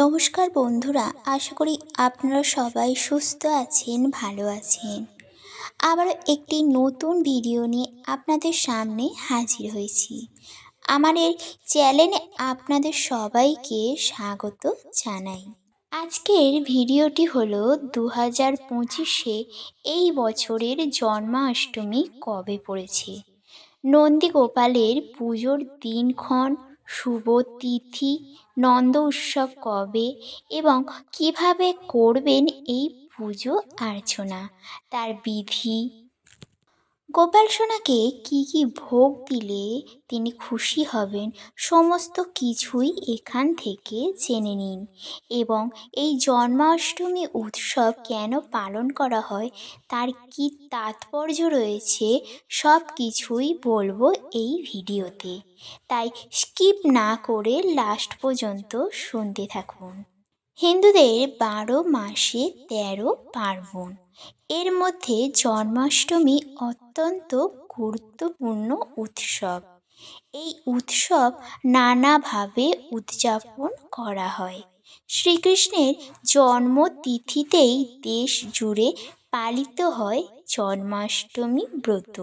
নমস্কার বন্ধুরা, আশা করি আপনারা সবাই সুস্থ আছেন, ভালো আছেন। আবারও একটি নতুন ভিডিও নিয়ে আপনাদের সামনে হাজির হয়েছি। আমার এই চ্যানেলে আপনাদের সবাইকে স্বাগত জানাই। আজকের ভিডিওটি হলো দু হাজার পঁচিশে এই বছরের জন্মাষ্টমী কবে পড়েছে? নন্দীগোপালের পুজোর দিনক্ষণ শুভ তিথি নন্দ উৎসব কবে এবং কীভাবে করবেন এই পুজো অর্চনা। তার বিধি গোপাল সোনাকে কী কী ভোগ দিলে তিনি খুশি হবেন সমস্ত কিছুই এখান থেকে জেনে নিন। এবং এই জন্মাষ্টমী উৎসব কেন পালন করা হয়, তার কী তাৎপর্য রয়েছে, সব কিছুই বলব এই ভিডিওতে। তাই স্কিপ না করে লাস্ট পর্যন্ত শুনতে থাকুন। হিন্দুদের বারো মাসে তেরো পার্বণ। এর মধ্যে জন্মাষ্টমী অত্যন্ত গুরুত্বপূর্ণ উৎসব। এই উৎসব নানাভাবে উদযাপন করা হয়। শ্রীকৃষ্ণের জন্মতিথিতেই দেশ জুড়ে পালিত হয় জন্মাষ্টমী ব্রত।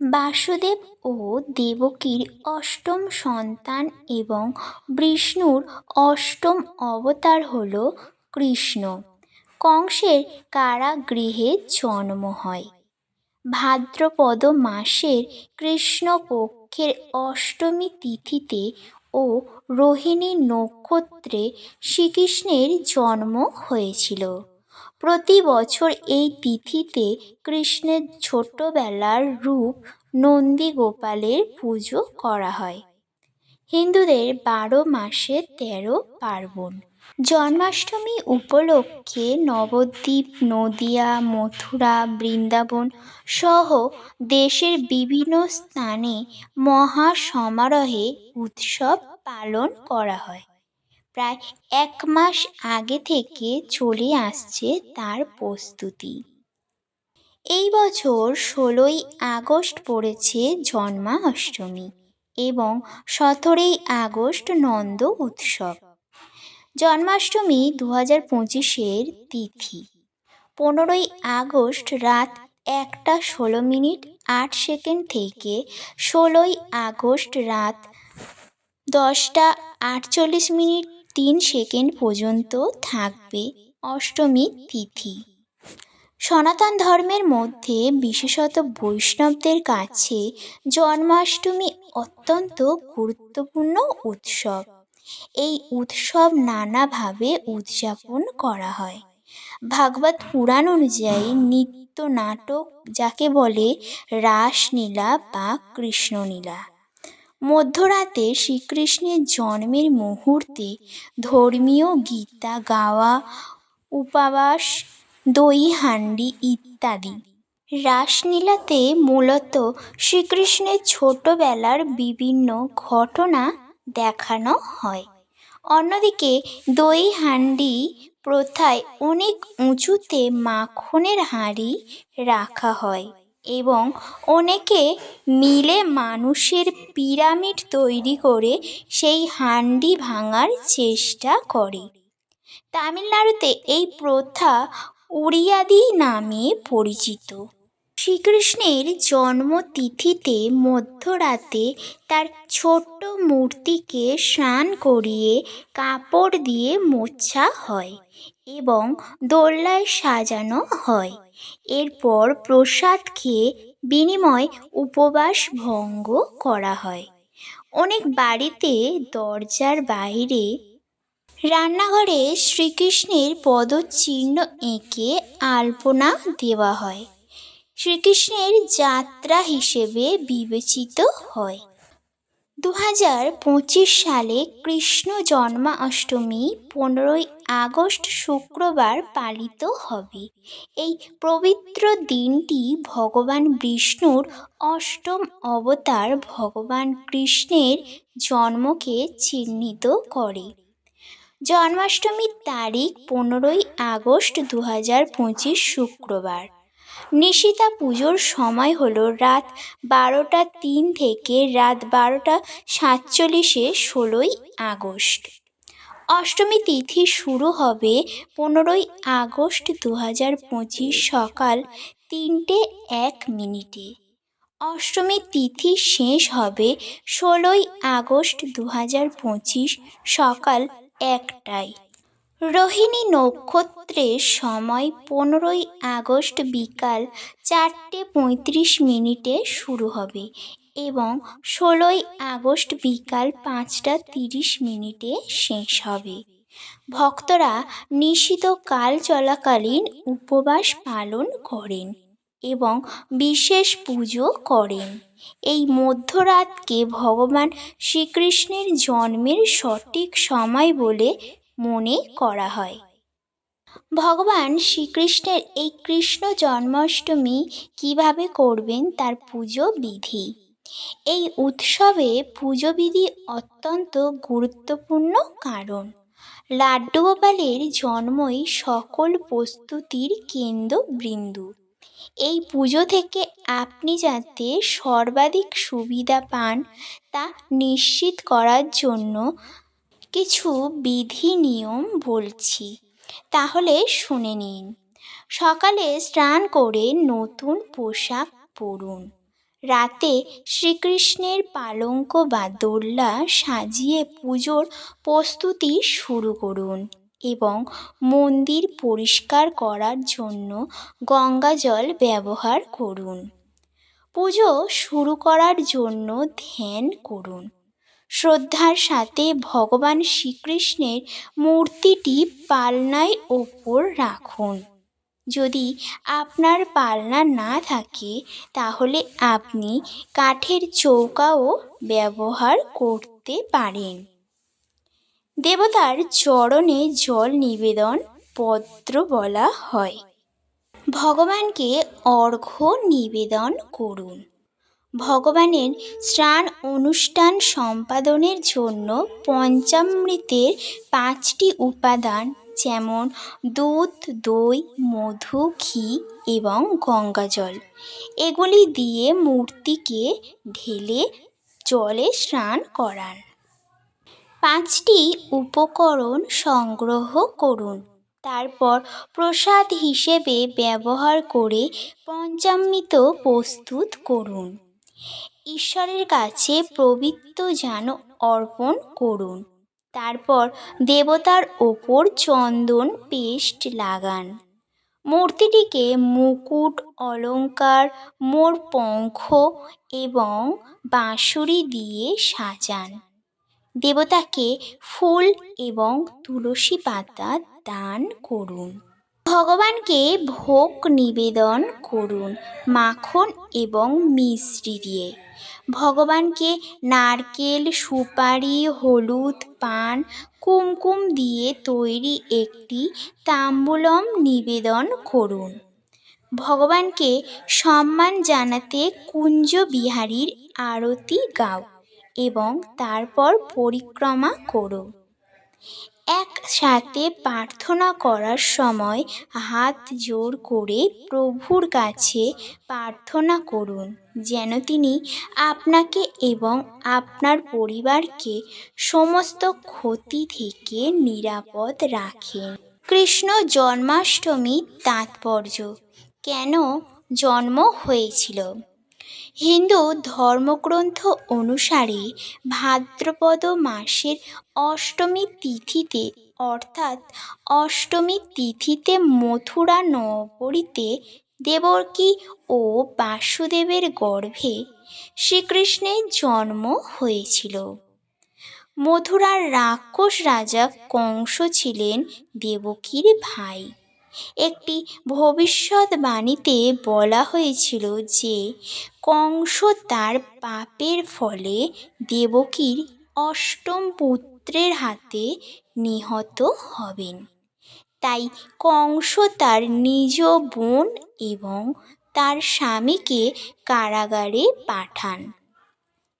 বাসুদেব ও দেবকীর অষ্টম সন্তান এবং বিষ্ণুর অষ্টম অবতার হল কৃষ্ণ। কংসের কারাগৃহে জন্ম হয়। ভাদ্রপদ মাসের কৃষ্ণপক্ষের অষ্টমী তিথিতে ও রোহিণী নক্ষত্রে শ্রীকৃষ্ণের জন্ম হয়েছিল। প্রতি বছর এই তিথিতে কৃষ্ণের ছোটবেলার রূপ নন্দীগোপালের পুজো করা হয়। হিন্দুদের বারো মাসে তেরো পার্বণ। জন্মাষ্টমী উপলক্ষে নবদ্বীপ, নদিয়া, মথুরা, বৃন্দাবন সহ দেশের বিভিন্ন স্থানে মহা সমারোহে উৎসব পালন করা হয়। প্রায় এক মাস আগে থেকে চলে আসছে তার প্রস্তুতি। এই বছর ষোলোই আগস্ট পড়েছে জন্মাষ্টমী এবং সতেরোই আগস্ট নন্দ উৎসব। জন্মাষ্টমী দু হাজার পঁচিশের তিথি। পনেরোই আগস্ট রাত একটা ষোলো মিনিট আট সেকেন্ড থেকে ষোলোই আগস্ট রাত দশটা আটচল্লিশ মিনিট তিন সেকেন্ড পর্যন্ত থাকবে অষ্টমী তিথি। সনাতন ধর্মের মধ্যে বিশেষত বৈষ্ণবদের কাছে জন্মাষ্টমী অত্যন্ত গুরুত্বপূর্ণ উৎসব। এই উৎসব নানাভাবে উদযাপন করা হয়। ভাগবত পুরাণ অনুযায়ী নৃত্য নাটক যাকে বলে রাসলীলা বা কৃষ্ণলীলা। মধ্যরাতে শ্রীকৃষ্ণের জন্মের মুহূর্তে ধর্মীয় গীতা, গাওয়া, উপবাস দই হান্ডি ইত্যাদি। রাসলীলাতে মূলত শ্রীকৃষ্ণের ছোটবেলার বিভিন্ন ঘটনা দেখানো হয়। অন্যদিকে দই হান্ডি প্রথায় অনেক উঁচুতে মাখনের হাঁড়ি রাখা হয় এবং অনেকে মিলে মানুষের পিরামিড তৈরি করে সেই হান্ডি ভাঙার চেষ্টা করে। তামিলনাড়ুতে এই প্রথা উড়িয়াদি নামে পরিচিত। শ্রীকৃষ্ণের জন্মতিথিতে মধ্যরাতে তার ছোট্ট মূর্তিকে স্নান করিয়ে কাপড় দিয়ে মোছা হয় এবং দোলনায় সাজানো হয়। এরপর প্রসাদ খেয়ে বিনিময় উপবাস ভঙ্গ করা হয়। অনেক বাড়িতে দরজার বাইরে রান্নাঘরে শ্রীকৃষ্ণের পদচিহ্ন এঁকে আলপনা দেওয়া হয়। শ্রীকৃষ্ণের যাত্রা হিসেবে বিবেচিত হয়। দু হাজার পঁচিশ সালে কৃষ্ণ জন্মাষ্টমী পনেরোই আগস্ট শুক্রবার পালিত হবে। এই পবিত্র দিনটি ভগবান বিষ্ণুর অষ্টম অবতার ভগবান কৃষ্ণের জন্মকে চিহ্নিত করে। জন্মাষ্টমীর তারিখ পনেরোই আগস্ট দু হাজার পঁচিশ শুক্রবার। নিশিতা পুজোর সময় হলো রাত বারোটা তিন থেকে রাত বারোটা সাতচল্লিশে ষোলোই আগস্ট। অষ্টমী তিথি শুরু হবে পনেরোই আগস্ট দু হাজার পঁচিশ সকাল তিনটে এক মিনিটে। অষ্টমী তিথি শেষ হবে ষোলোই আগস্ট দু হাজার পঁচিশ সকাল একটায়। রোহিণী নক্ষত্রের সময় পনেরোই আগস্ট বিকাল চারটে পঁয়ত্রিশ মিনিটে শুরু হবে এবং ষোলোই আগস্ট বিকাল পাঁচটা তিরিশ মিনিটে শেষ হবে। ভক্তরা নিষিদ্ধ কাল চলাকালীন উপবাস পালন করেন এবং বিশেষ পুজো করেন। এই মধ্যরাতকে ভগবান শ্রীকৃষ্ণের জন্মের সঠিক সময় বলে মনে করা হয়। ভগবান শ্রীকৃষ্ণের এই কৃষ্ণ জন্মাষ্টমী কীভাবে করবেন তার পুজো বিধি। এই উৎসবে পুজো বিধি অত্যন্ত গুরুত্বপূর্ণ কারণ। লাড্ডু গোপালের জন্মই সকল প্রস্তুতির কেন্দ্রবিন্দু। এই পুজো থেকে আপনি যাতে সর্বাধিক সুবিধা পান তা নিশ্চিত করার জন্য কিছু বিধি নিয়ম বলছি। তাহলে শুনে নিন। সকালে স্নান করে নতুন পোশাক পরুন। রাতে শ্রীকৃষ্ণের পালঙ্ক বা দোল্লা সাজিয়ে পুজোর প্রস্তুতি শুরু করুন এবং মন্দির পরিষ্কার করার জন্য গঙ্গা জল ব্যবহার করুন। পুজো শুরু করার জন্য ধ্যান করুন। শ্রদ্ধার সাথে ভগবান শ্রীকৃষ্ণের মূর্তিটি পালনায় ওপর রাখুন। যদি আপনার পালনা না থাকে, তাহলে আপনি কাঠের চৌকাও ব্যবহার করতে পারেন। দেবতার চরণে জল নিবেদন পত্র বলা হয়। ভগবানকে অর্ঘ্য নিবেদন করুন। ভগবানের স্নান অনুষ্ঠান সম্পাদনের জন্য পঞ্চামৃতের পাঁচটি উপাদান যেমন দুধ, দই, মধু, ঘি এবং গঙ্গাজল। এগুলি দিয়ে মূর্তিকে ঢেলে জলে স্নান করান। পাঁচটি উপকরণ সংগ্রহ করুন। তারপর প্রসাদ হিসেবে ব্যবহার করে পঞ্চামৃত প্রস্তুত করুন। ঈশ্বরের কাছে পবিত্র যেন অর্পণ করুন। তারপর দেবতার ওপর চন্দন পেস্ট লাগান। মূর্তিটিকে মুকুট, অলঙ্কার, মোর পঙ্খ এবং বাঁশুরি দিয়ে সাজান। দেবতাকে ফুল এবং তুলসী পাতা দান করুন। ভগবানকে ভোগ নিবেদন করুন, মাখন এবং মিশ্রি দিয়ে। ভগবানকে নারকেল, সুপারি, হলুদ, পান, কুমকুম দিয়ে তৈরি একটি তাম্বূলম নিবেদন করুন। ভগবানকে সম্মান জানাতে কুঞ্জ বিহারীর আরতি গাও এবং তারপর পরিক্রমা করো। একসাথে প্রার্থনা করার সময় হাত জোড় করে প্রভুর কাছে প্রার্থনা করুন, যেন তিনি আপনাকে এবং আপনার পরিবারকে সমস্ত ক্ষতি থেকে নিরাপদ রাখেন। কৃষ্ণ জন্মাষ্টমীর তাৎপর্য, কেন জন্ম হয়েছিল? হিন্দু ধর্মগ্রন্থ অনুসারে ভাদ্রপদ মাসের অষ্টমী তিথিতে, অর্থাৎ অষ্টমী তিথিতে মথুরা নগরীতে দেবকী ও বাসুদেবের গর্ভে শ্রীকৃষ্ণের জন্ম হয়েছিল। মথুরার রাক্ষস রাজা কংস ছিলেন দেবকীর ভাই। একটি ভবিষ্যৎবাণীতে বলা হয়েছিল যে কংস তার পাপের ফলে দেবকীর অষ্টম পুত্রের হাতে নিহত হবেন। তাই কংস তার নিজ বোন এবং তার স্বামীকে কারাগারে পাঠান।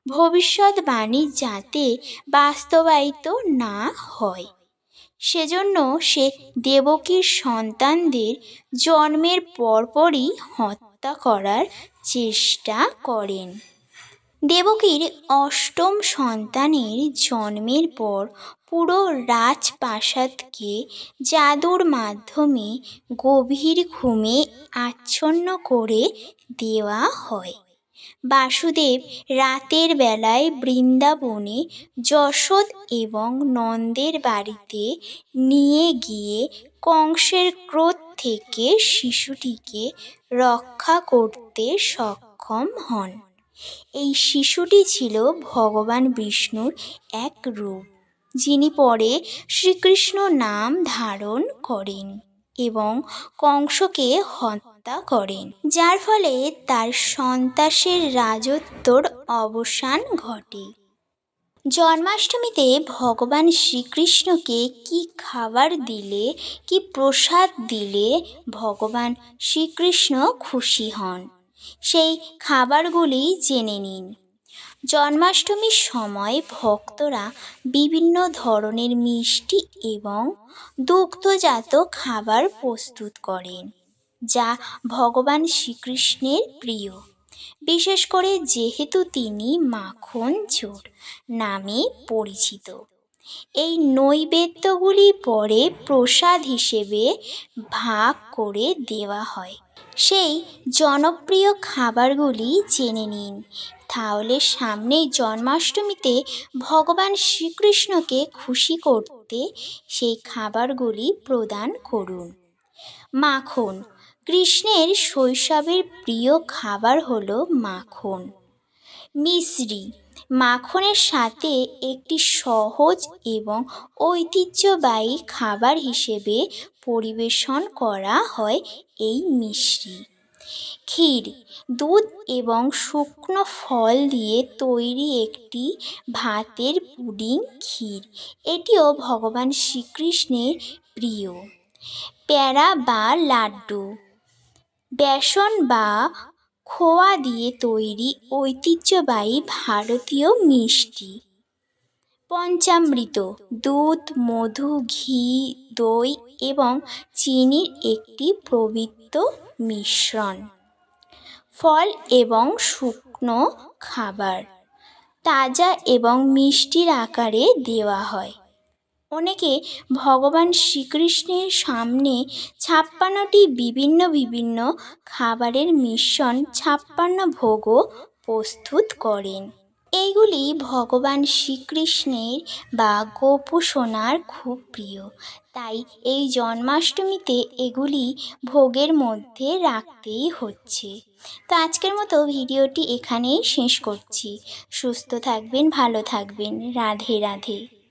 ভবিষ্যৎবাণী যাতে বাস্তবায়িত না হয়। সেজন্য সে দেবকীর সন্তানদের জন্মের পরপরই হত্যা করার চেষ্টা করেন। দেবকীর অষ্টম সন্তানের জন্মের পর পুরো রাজপ্রাসাদকে জাদুর মাধ্যমে গভীর ঘুমে আচ্ছন্ন করে দেওয়া হয়। বাসুদেব রাতের বেলায় বৃন্দাবনে যশোদ এবং নন্দের বাড়িতে নিয়ে গিয়ে কংসের ক্রোধ থেকে শিশুটিকে রক্ষা করতে সক্ষম হন। এই শিশুটি ছিল ভগবান বিষ্ণুর এক রূপ, যিনি পরে শ্রীকৃষ্ণ নাম ধারণ করেন এবং কংসকে হত্যা করেন, যার ফলে তার সন্ত্রাসের রাজত্বর অবসান ঘটে। জন্মাষ্টমীতে ভগবান শ্রীকৃষ্ণকে কি খাবার দিলে, কি প্রসাদ দিলে ভগবান শ্রীকৃষ্ণ খুশি হন? সেই খাবারগুলি জেনে নিন। জন্মাষ্টমীর সময় ভক্তরা বিভিন্ন ধরনের মিষ্টি এবং দুগ্ধজাত খাবার প্রস্তুত করেন। যা ভগবান শ্রীকৃষ্ণের প্রিয়। বিশেষ করে যেহেতু তিনি মাখন চোর নামে পরিচিত। এই নৈবেদ্যগুলি পরে প্রসাদ হিসেবে ভাগ করে দেওয়া হয়। সেই জনপ্রিয় খাবারগুলি জেনে নিন। তাহলে সামনেই জন্মাষ্টমীতে ভগবান শ্রীকৃষ্ণকে খুশি করতে সেই খাবারগুলি প্রদান করুন। মাখন কৃষ্ণের শৈশবের প্রিয় খাবার হলো মাখন। মিশ্রি। মাখনের সাথে একটি সহজ এবং ঐতিহ্যবাহী খাবার হিসেবে পরিবেশন করা হয় এই মিশ্রি। ক্ষীর, দুধ এবং শুকনো ফল দিয়ে তৈরি একটি ভাতের পুডিং ক্ষীর। এটিও ভগবান শ্রীকৃষ্ণের প্রিয়। প্যারা বা লাড্ডু। বেসন বা খোয়া দিয়ে তৈরি ঐতিহ্যবাহী ভারতীয় মিষ্টি। পঞ্চামৃত, দুধ, মধু, ঘি, দই এবং চিনির একটি পবিত্র মিশ্রণ। ফল এবং শুকনো খাবার, তাজা এবং মিষ্টির আকারে দেওয়া হয়। অনেকে ভগবান শ্রীকৃষ্ণের সামনে ছাপ্পান্নটি বিভিন্ন বিভিন্ন খাবারের মিশ্রণ ছাপ্পান্ন ভোগও প্রস্তুত করেন। এইগুলি ভগবান শ্রীকৃষ্ণের বা গোপুসোনার খুব প্রিয়। তাই এই জন্মাষ্টমীতে এগুলি ভোগের মধ্যে রাখতেই হচ্ছে। তো আজকের মতো ভিডিওটি এখানেই শেষ করছি। সুস্থ থাকবেন, ভালো থাকবেন। রাধে রাধে।